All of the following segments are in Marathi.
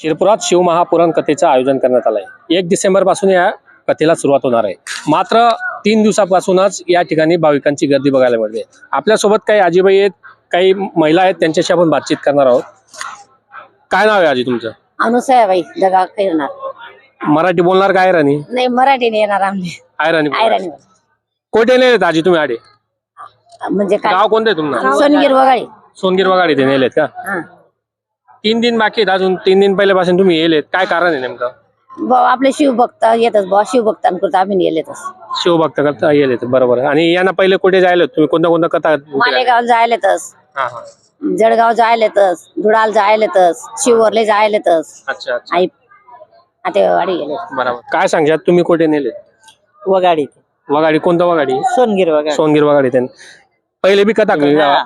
शिरपुरात शिवमहापुराण कथेचं आयोजन करण्यात आलं आहे एक डिसेंबरपासून या कथेला सुरुवात होणार आहे. मात्र तीन दिवसापासूनच या ठिकाणी भाविकांची गर्दी बघायला मिळते. आपल्यासोबत काही आजीबाई आहेत काही महिला आहेत त्यांच्याशी आपण बातचीत करणार आहोत. काय नाव आहे आजी तुमचं? अनुसयाबाई जगा फिरणार मराठी बोलणार काय राणी नाही मराठीने येणार आम्ही आहे राणी आयराणी कोठे नेलेत आजी तुम्ही आडे? म्हणजे काय? गाव कोणते तुम्हाला सोनगीर वगाळी. सोनगीर वगाडी ते नेलेत का? हा. तीन दिन बाकी आहेत अजून तीन दिन पहिल्यापासून तुम्ही येलेत. काय कारण आहे नेमकं? आपले शिवभक्त येतच बुवा शिवभक्तांकरता आम्ही येलेतच शिवभक्त करता येलेत बरोबर. आणि यांना पहिले कुठे जायला तुम्ही कोणत्या कोणत्या कथा मालेगाव जायलेतच हा हा. जळगाव जायलेतच धुडाल जायलेतच शिवरले जायलेतच अच्छा अच्छा. आई आता वाडी गेले. बरोबर. काय सांगशात? तुम्ही कुठे नेले वगाडी. वगाडी कोणतं वगाडी? सोनगीर वगाडी. सोनगीर वगाडी त्यांनी पहिले बी कथा हा.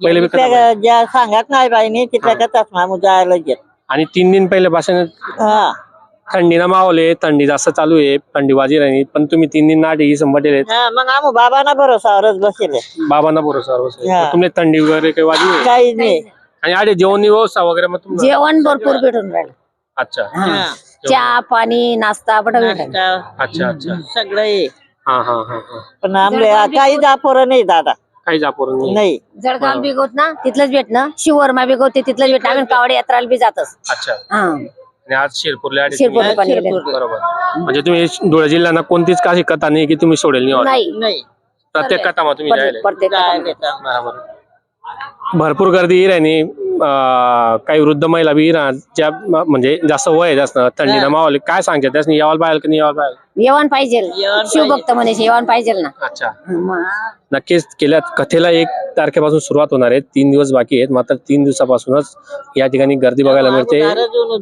पहिले बी कथा त्या ज्या सांगत नाही बाईने तिथल्या कथाच मामू जायला येत आणि तीन दिन पहिल्यापासून हा. थंडीना मावले थंडी जास्त चालू आहे थंडी वाजी राहिली पण तुम्ही तीन दिन नाटे ही संबटेले हा, मग आम्ही बाबांना भरोसावरच बसले. बाबांना भरोसा हा. तुम्ही थंडी वगैरे काही वाजी नाही काही नाही. आणि आडे जेवण व्यवस्था वगैरे मग तुम्हाला जेवण भरपूर भेटून राहिलं. अच्छा. हा. चहा पाणी नाश्ता भेटल नाश्ता, अच्छा अच्छा. सगळं. हा हा हा हा. पण आमले काही जापोर नाही दादा. काही जापूर नाही. जळगाव बिगवत ना तिथलंच भेट ना. शिववर्मा बिगवते तिथलंच भेट. आम्ही कावडे यात्राला बी जातच. अच्छा. हा. आणि आज शिरपूरला पण. बरोबर. म्हणजे तुम्ही धुळे जिल्ह्यांना कोणतीच काही कथा नाही की तुम्ही सोडेल नाही order. नाही. नाही. प्रत्येक कथा मग तुम्ही जायला. प्रत्येक जायला येतं. बरोबर. भरपूर गर्दी राहिली. काही वृद्ध महिला बी राहणार ज्या म्हणजे जास्त वय जास्त थंडीनं मावले काय सांगते? त्यासनी यावाला पाहिजे की नाही यावाला पाहिजे? येवण पाहिजे. शिवभक्त म्हणे येवण पाहिजे ना. अच्छा. नक्कीच केल्या कथेला एक तारखेपासून सुरुवात होणार आहे. तीन दिवस बाकी आहेत. मात्र तीन दिवसापासूनच या ठिकाणी गर्दी बघायला मिळते.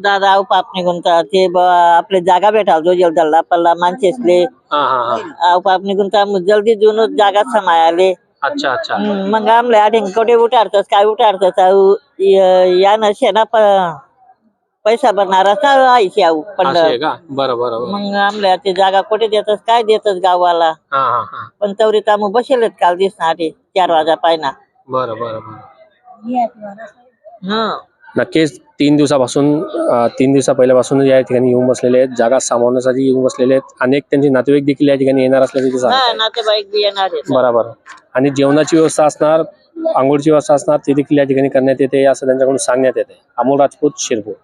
दादा पाप निघून तर ते आपले जागा भेटाल जो जलदल्ला पल्ला आव पाप निघून तर जल्दी जून जागा समायाले अच्छा अच्छा. मग आमले आठेन कोटे उठाडतस काय उठाडतस आऊ? य- यानं शेना पैसा भरणार असा आईशी आऊ पण असं आहे का? बरं बरं बरं. मग आमल्या ते जागा कोठे देतस काय देतस गावाला? हा हा हा. पण तवरीत आम्ही बसेलेत काल आठे चार वाजा पायना. बरं बरं बरं. हं. नक्कीच तीन दिवसापासून तीन दिवसा पहिल्यापासून या ठिकाणी येऊन बसलेले आहेत. जागा सामावण्यासाठी येऊन बसलेले आहेत. अनेक त्यांचे नातेवाईक देखील या ठिकाणी येणार असल्याचे ते सांगतात. बरोबर. आणि जेवणाची व्यवस्था असणार आंघोळची व्यवस्था असणार ते देखील या ठिकाणी करण्यात येते असं त्यांच्याकडून सांगण्यात येते. अमोल राजपूत शिरपूर.